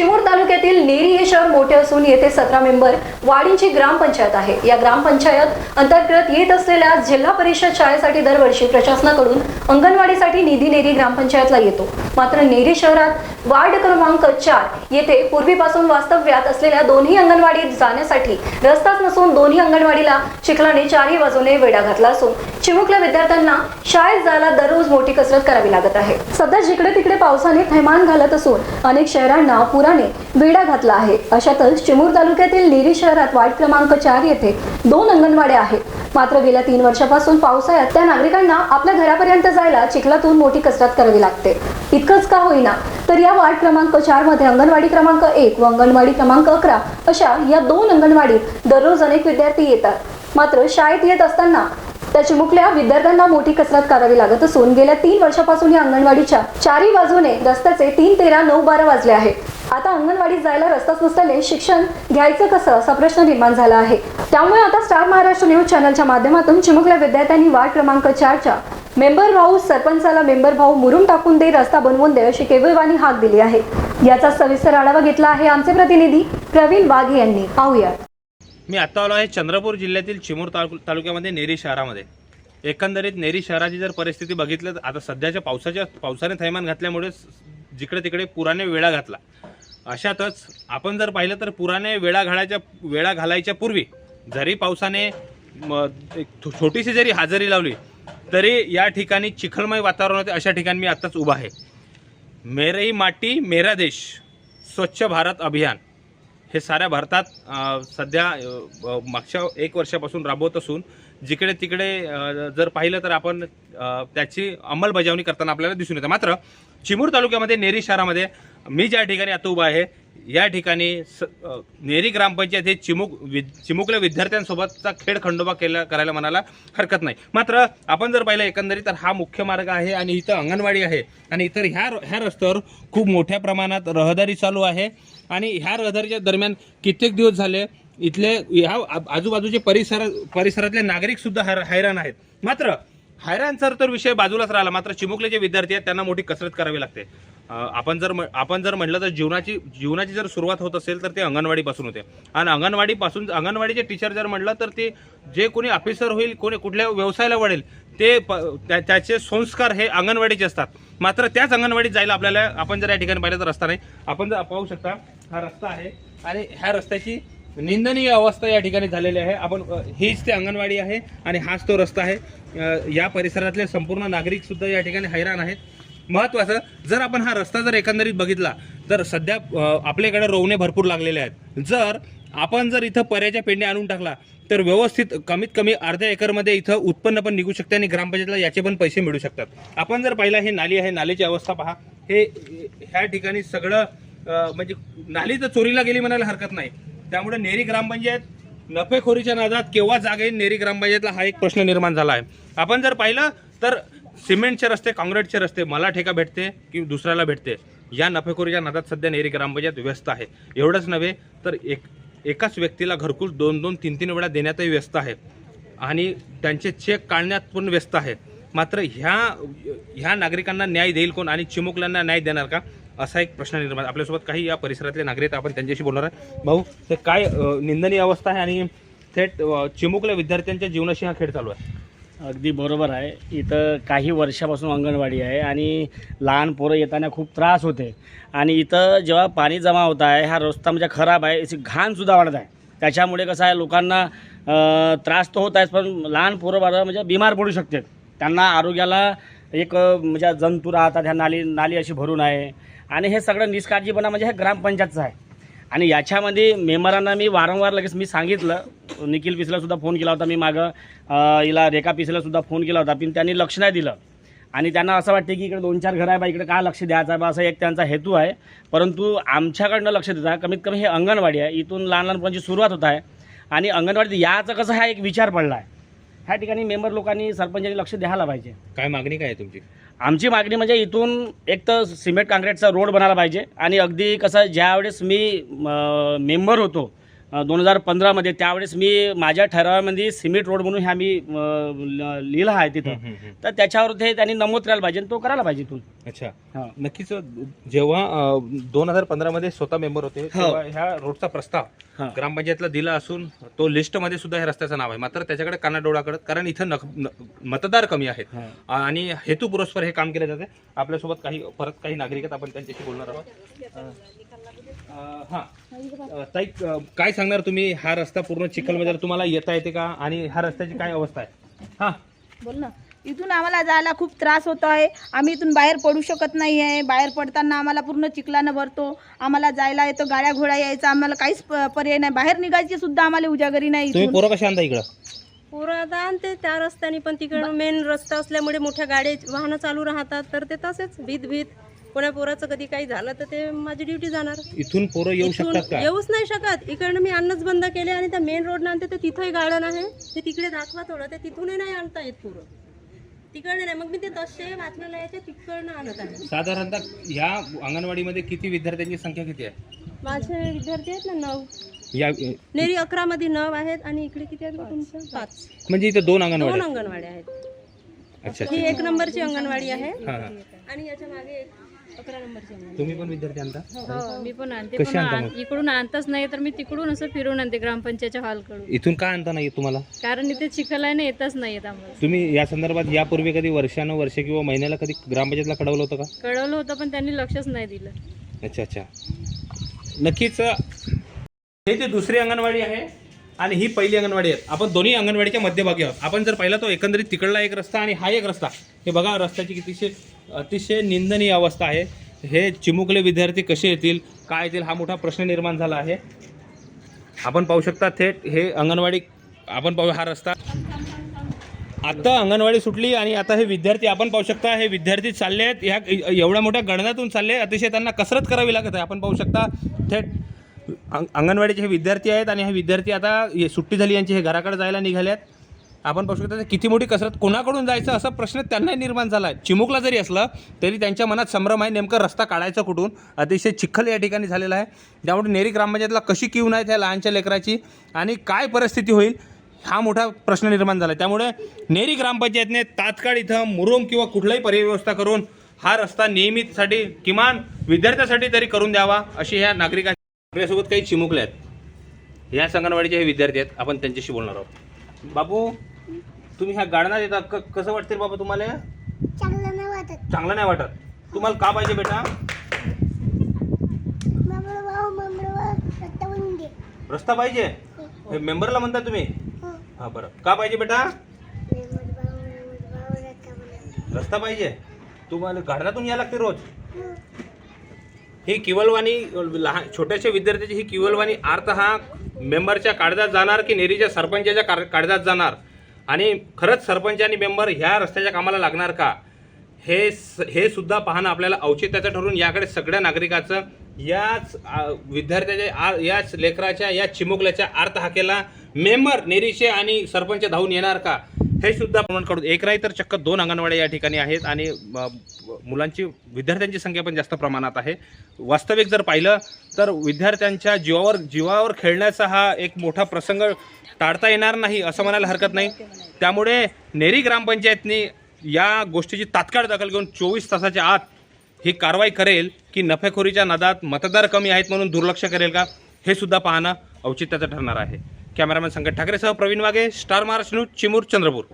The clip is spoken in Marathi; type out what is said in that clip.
चिमूर तालुक्यातील नेरी हे शहर मोठे असून येथे सतरा मेंबर वाडींची ग्रामपंचायत आहे. या ग्रामपंचायत अंतर्गत येत असलेल्या जिल्हा परिषद शाळेसाठी दरवर्षी प्रशासनाकडून अंगणवाडीसाठी निधी नेरी ग्रामपंचायतला येतो. मात्र नेरी शहरात वार्ड क्रमांक चार येथे पूर्वीपासून वास्तव्यात असलेल्या दोन्ही अंगणवाडीत जाण्यासाठी रस्ताच नसून दोन्ही अंगणवाडीला चिखलाने चारही बाजूने वेढा घातला असून चिमुकल्या विद्यार्थ्यांना शाळेत जायला दररोज मोठी कसरत करावी लागत आहे. सध्या जिकडे तिकडे पावसाने थैमान घालत असून अनेक शहरांना पुराने वेढा घातला आहे. अशातच चिमूर तालुक्यातील निरी शहरात वार्ड क्रमांक चार येथे दोन अंगणवाड्या आहेत. मात्र गेल्या तीन वर्षापासून पावसाळ्यात त्या नागरिकांना आपल्या घरापर्यंत जायला चिखलातून मोठी कसरत करावी लागते. इतकंच का होईना तर या वार्ड क्रमांक चारमध्ये अंगणवाडी क्रमांक एक व अंगणवाडी क्रमांक अकरा अशा या दोन अंगणवाडीत दररोज अनेक विद्यार्थी येतात. मात्र शाळेत येत असताना त्या चिमुकल्या विद्यार्थ्यांना मोठी कसरत करावी लागत असून गेल्या तीन वर्षापासून या अंगणवाडीच्या चारही बाजूने रस्त्याचे तीन तेरा नऊ बारा वाजले आहेत. आता अंगणवाडीत जायला रस्ताच नसल्याने शिक्षण घ्यायचं कसं असा प्रश्न निर्माण झाला आहे. त्यामुळे आता स्टार महाराष्ट्र न्यूज चॅनलच्या माध्यमातून चिमुकल्या विद्यार्थ्यांनी वार्ड क्रमांक चारच्या मेंबर भाऊ सरपंचाला मेंबर भाऊ मुरुम टाकून दे रस्ता बनवून दे अशी केवळवाणी हाक दिली आहे. याचा सविस्तर आढावा घेतला आहे आमचे प्रतिनिधी प्रवीण वाघ यांनी. पाहूयात. मी आत्ता आलो आहे चंद्रपूर जिल्ह्यातील चिमूर तालु तालुक्यामध्ये नेरी शहरामध्ये. एकंदरीत नेरी शहराची जर परिस्थिती बघितलं तर आता सध्याच्या पावसाच्या पावसाने थैमान घातल्यामुळे जिकडे तिकडे पुराने वेळा घातला. अशातच आपण जर पाहिलं तर पुराने वेळा घालायच्या वेळा घालायच्या पूर्वी जरी पावसाने एक छोटीशी जरी हजेरी लावली तरी या ठिकाणी चिखलमय वातावरण होते अशा ठिकाणी मी आत्ताच उभा आहे. मेरही माटी मेरा देश स्वच्छ भारत अभियान. हे साऱ्या भारतात सध्या मागच्या एक वर्षापासून राबवत असून जिकडे तिकडे जर पाहिलं तर आपण त्याची अंमलबजावणी करताना आपल्याला दिसून येतं. मात्र चिमूर तालुक्यामध्ये नेरी शहरामध्ये मी ज्या ठिकाणी आता उभा आहे या ठिकाणी स नेरी ग्रामपंचायत हे चिमुक वि चिमुकल्या विद्यार्थ्यांसोबतचा खेळ खंडोबा केला करायला मनाला हरकत नाही. मात्र आपण जर पाहिलं एकंदरीत तर हा मुख्य मार्ग आहे आणि इथं अंगणवाडी आहे. आणि इतर ह्या ह्या रस्त्यावर खूप मोठ्या प्रमाणात रहदारी चालू आहे. आणि ह्या रहदारीच्या दरम्यान कित्येक दिवस झाले इथले ह्या आ- आजूबाजूचे परिसर परिसरातले नागरिक सुद्धा हैर हैराण आहेत. मात्र हैराण सर तर विषय बाजूलाच राहिला. मात्र चिमुकले जे विद्यार्थी आहेत त्यांना मोठी कसरत करावी लागते. आपण जर आपण जर म्हटलं तर जीवनाची जीवनाची जर सुरुवात होत असेल तर ते अंगणवाडीपासून होते. आणि अंगणवाडीपासून अंगणवाडीचे टीचर जर म्हटलं तर ते जे कोणी ऑफिसर होईल कोणी कुठल्या व्यवसायाला वळेल ते प त्या- त्याचे संस्कार हे अंगणवाडीचे असतात. मात्र त्याच अंगणवाडीत जायला आपल्याला आपण जर या ठिकाणी पाहिलं तर रस्ता नाही. आपण जर पाहू शकता हा रस्ता आहे. आणि ह्या रस्त्याची निंदनीय अवस्था या ठिकाणी झालेली आहे. आपण हीच ते अंगणवाडी आहे आणि हाच तो रस्ता आहे. या परिसरातले संपूर्ण नागरिक सुद्धा या ठिकाणी हैराण आहेत. महत्त्वाचं जर आपण हा रस्ता जर एकंदरीत बघितला तर सध्या आपल्याकडे रोवणे भरपूर लागलेले आहेत. जर आपण जर इथं पर्याच्या पेंड्या आणून टाकला तर व्यवस्थित कमीत कमी अर्ध्या एकरमध्ये इथं उत्पन्न पण निघू शकते आणि ग्रामपंचायतला याचे पण पैसे मिळू शकतात. आपण जर पाहिला हे नाली आहे नालीची अवस्था पहा. हे ह्या ठिकाणी सगळं म्हणजे नाली तर चोरीला गेली म्हणायला हरकत नाही. त्यामुळे नेरी ग्रामपंचायत नफेखोरीच्या नादात केव्हा जागा येईल नेरी ग्रामपंचायतला हा एक प्रश्न निर्माण झाला आहे. आपण जर पाहिलं तर सिमेंटचे रस्ते काँक्रीटचे रस्ते मला ठेका भेटते की दुसऱ्याला भेटते? या नफेखोरीच्या नादात सध्या नेरी ग्रामपंचायत व्यस्त आहे. एवढंच नव्हे तर एक एकाच व्यक्तीला घरकुल दोन दोन तीन तीन वेळा देण्यातही व्यस्त आहे. आणि त्यांचे चेक काढण्यात पण व्यस्त आहे. मात्र ह्या ह्या नागरिकांना न्याय देईल कोण आणि चिमुकल्यांना न्याय देणार का? असा एक प्रश्न निर्माण आपल्यासोबत काही या परिसरातले नागरिक आपण त्यांच्याशी बोलणार आहे भाऊ ते काय निंदनीय अवस्था आहे आणि थेट चिमुकल्या विद्यार्थ्यांच्या जीवनाशी हा खेळ चालू आहे? अगदी बरोबर आहे. इथं काही वर्षापासून अंगणवाडी आहे आणि लहान पोरं येताना खूप त्रास होते. आणि इथं जेव्हा पाणी जमा होत आहे हा रस्ता म्हणजे खराब आहे याची घाणसुद्धा वाढत आहे. त्याच्यामुळे कसं आहे लोकांना त्रास तर होत आहेच पण लहान पोरं बाळं म्हणजे बिमार पडू शकतात. त्यांना आरोग्याला एक म्हणजे जंतू राहतात ह्या नाली नाली अशी भरून आहे. आणि हे सगळं निष्काळजीपणा म्हणजे हे ग्रामपंचायतचं आहे. आणि याच्यामध्ये मेंबरांना मी वारंवार लगेच मी सांगितलं निखिल पिसलासुद्धा फोन केला होता मी मागं हिला रेखा पिसलासुद्धा फोन केला होता पण त्यांनी लक्ष नाही दिलं. आणि त्यांना असं वाटते की इकडे दोन चार घरं आहे बा इकडे काय लक्ष द्यायचं आहे बा असा एक त्यांचा हेतू आहे. परंतु आमच्याकडनं लक्ष देता कमीत कमी हे अंगणवाडी आहे इथून लहान लहानपणाची सुरुवात होत आहे. आणि अंगणवाडीत याचा कसं हा एक विचार पडला आहे. ह्या ठिकाणी मेंबर लोकांनी सरपंचांनी लक्ष द्यायला पाहिजे. काय मागणी काय आहे तुमची? आमची मागणी म्हणजे इथून एक तर सिमेंट काँक्रीटचा रोड बनायला पाहिजे. आणि अगदी कसं ज्यावेळेस मी मेंबर होतो दोन हजार पंधरामध्ये त्यावेळेस मी माझ्या ठरावामध्ये सिमेंट रोड म्हणून ह्या मी लिहिला आहे तिथं. तर त्याच्यावर ते त्यांनी नमूद करायला पाहिजे आणि तो करायला पाहिजे इथून. अच्छा. हां. नक्कीच जेव्हा दोन हजार पंधरा मध्ये स्वतः मेंबर होते तेव्हा ह्या रोडचा प्रस्ताव हां. ग्रामपंचायतला दिला असून तो लिस्टमध्ये सुद्धा ह्या रस्त्याचं नाव आहे. मात्र त्याच्याकडे कानाडोळा करत कारण इथं न- मतदार कमी आहेत. हां. आणि हेतू पुरस्पर हे काम केले जाते. आपल्यासोबत काही परत काही नागरिक आहेत आपण त्यांच्याशी बोलणार आहोत. हां. ताई काय सांगणार तुम्ही? हा रस्ता पूर्ण चिखलमध्ये आहे. तुम्हाला येता येते का? आणि ह्या रस्त्याची काय अवस्था आहे? हां. बोल ना. इथून आम्हाला जायला खूप त्रास होतो आहे. आम्ही इथून बाहेर पडू शकत नाही आहे बाहेर पडताना आम्हाला पूर्ण चिखलानं भरतो. आम्हाला जायला येतो गाड्या घोड्या यायचा. आम्हाला काहीच प- पर्याय नाही. बाहेर निघायची सुद्धा आम्हाला उजागरी नाही तुम्ही इथून. पोरं कशा आणता इकडं? पोरं आता आणते त्या रस्त्याने पण तिकडं मेन रस्ता असल्यामुळे मोठ्या गाड्या वाहनं चालू राहतात. तर ते तसेच भीत भीत कोण्या पोराचं कधी काही झालं तर ते माझी ड्युटी जाणार. इथून पोरं येऊ शकतात का? येऊच नाही शकत. इकडनं मी आणणंच बंद केले आणि त्या मेन रोडनं आणते तर तिथंही गार्डन आहे. ते तिकडे दाखवा थोडं. ते तिथूनही नाही आणता येत पुरं. तिकडे नाही. मग मी ते तसे वाचनालयाच्या तिकडनं आणत आहे. साधारणतः ह्या अंगणवाडीमध्ये किती विद्यार्थ्यांची संख्या किती आहे? माझे विद्यार्थी आहेत ना नऊ. या नेरी अकरा मध्ये नऊ आहेत आणि इकडे किती आहेत बघ तुमचं? पाच. म्हणजे इथे दोन दोन अंगणवाडी अंगणवाड्या आहेत. अच्छा ही एक नंबरची अंगणवाडी आहे. हां हां. आणि याच्या मागे एक अकरा नंबरची अंगणवाडी तुम्ही पण विद्यार्थी आणता? हो मी पण आणते. कशी पण आणता आण-? इकडून आणताच नाही तर मी तिकडून असं फिरून आणते ग्रामपंचायतच्या हॉलकडून. इथून का आणता नाही तुम्हाला? कारण इथे चिखल आहे ना येतच नाही येत आम्हाला. तुम्ही या संदर्भात यापूर्वी कधी वर्षानुवर्ष किंवा महिन्याला कधी ग्रामपंचायतला कळवलं होतं का? कळवलं होतं पण त्यांनी लक्षच नाही दिलं. अच्छा अच्छा. नक्कीच हे ते दुसरी अंगणवाडी आहे आणि ही पहिली अंगणवाडी आहे आपण दोन्ही अंगणवाडीच्या मध्यभागी आहोत. आपण जर पाहिला तो एकंदरीत तिकडला एक रस्ता आणि हा एक रस्ता. हे बघा रस्त्याची कितीशे अतिशय निंदनीय अवस्था आहे. हे चिमुकले विद्यार्थी कसे येतील काय येतील हा मोठा प्रश्न निर्माण झाला आहे. आपण पाहू शकता थेट हे अंगणवाडी आपण पाहू हा रस्ता. आता अंगणवाडी सुटली आणि आता हे विद्यार्थी आपण पाहू शकता हे विद्यार्थी चालले आहेत. ह्या एवढ्या मोठ्या गणनातून चालले अतिशय त्यांना कसरत करावी लागत आहे. आपण पाहू शकता थेट अंग- अंगणवाडीचे हे विद्यार्थी आहेत आणि हे विद्यार्थी आता हे सुट्टी झाली यांची हे घराकडे जायला निघाले आहेत आपण पाहू शकता किती मोठी कसरत कोणाकडून जायचं असा प्रश्न त्यांनाही निर्माण झाला आहे चिमुकला जरी असलं तरी त्यांच्या मनात संभ्रम आहे नेमकं रस्ता काढायचा कुठून? अतिशय चिखल या ठिकाणी झालेला आहे. त्यामुळे नेरी ग्रामपंचायतला कशी किव नाही त्या लहानच्या लेकराची आणि काय परिस्थिती होईल हा मोठा प्रश्न निर्माण झाला त्यामुळे नेरी ग्रामपंचायतने तात्काळ इथं मुरुम किंवा कुठलाही पर्यव्यवस्था करून हा रस्ता नियमितसाठी किमान विद्यार्थ्यासाठी तरी करून द्यावा अशी ह्या नागरिकांची आपल्यासोबत काही चिमुकले आहेत. या अंगणवाडीचे हे विद्यार्थी आहेत. आपण त्यांच्याशी बोलणार आहोत. बाबू तुम्ही ह्या गार्डनात येतात क- कसं वाटते बाबा तुम्हाला? चांगलं नाही वाटत. चांगलं नाही वाटत. तुम्हाला का पाहिजे बेटा? भाऊ रस्ता पाहिजे? हे. मेंबरला म्हणता तुम्ही? हो. हां बरं. का पाहिजे बेटा? भाऊ भाऊ रस्ता पाहिजे. तुम्हाला गार्डनातून यायला लागते रोज. हो. ही किवलवाणी लहान छोट्याशा विद्यार्थ्याची ही किवलवाणी अर्थ हा मेंबरच्या काळजात जाणार की नेरीच्या सरपंचाच्या कार- काळजात जाणार? आणि खरंच सरपंच आणि मेंबर ह्या रस्त्याच्या कामाला लागणार का? हे स- हे सुद्धा पाहणं आपल्याला औचित्याचं ठरून याकडे सगळ्या नागरिकाचं याच विद्यार्थ्याच्या आ- याच लेकराच्या या चिमुकल्याच्या अर्थ हाकेला मेंबर नेरीचे आणि सरपंच धावून येणार का? हे सुद्धा कडून एक राही तर चक्क दोन अंगणवाड्या या ठिकाणी आहेत आणि मुलांची विद्यार्थ्यांची संख्या पण जास्त प्रमाणात आहे. वास्तविक जर पाहिलं तर विद्यार्थ्यांच्या जीवावर जीवावर खेळण्याचा हा एक मोठा प्रसंग टाळता येणार नाही असं म्हणायला हरकत नाही. त्यामुळे नेरी ग्रामपंचायतनी या गोष्टीची तात्काळ दखल घेऊन चोवीस तासाच्या आत ही कारवाई करेल की नफेखोरीच्या नादात मतदार कमी आहेत म्हणून दुर्लक्ष करेल का हे सुद्धा पाहणं औचित्याचं ठरणार आहे. कॅमेरामॅन संकट ठाकरेसह प्रवीण वागे स्टार महाराष्ट्र न्यूज चिमूर चंद्रपूर.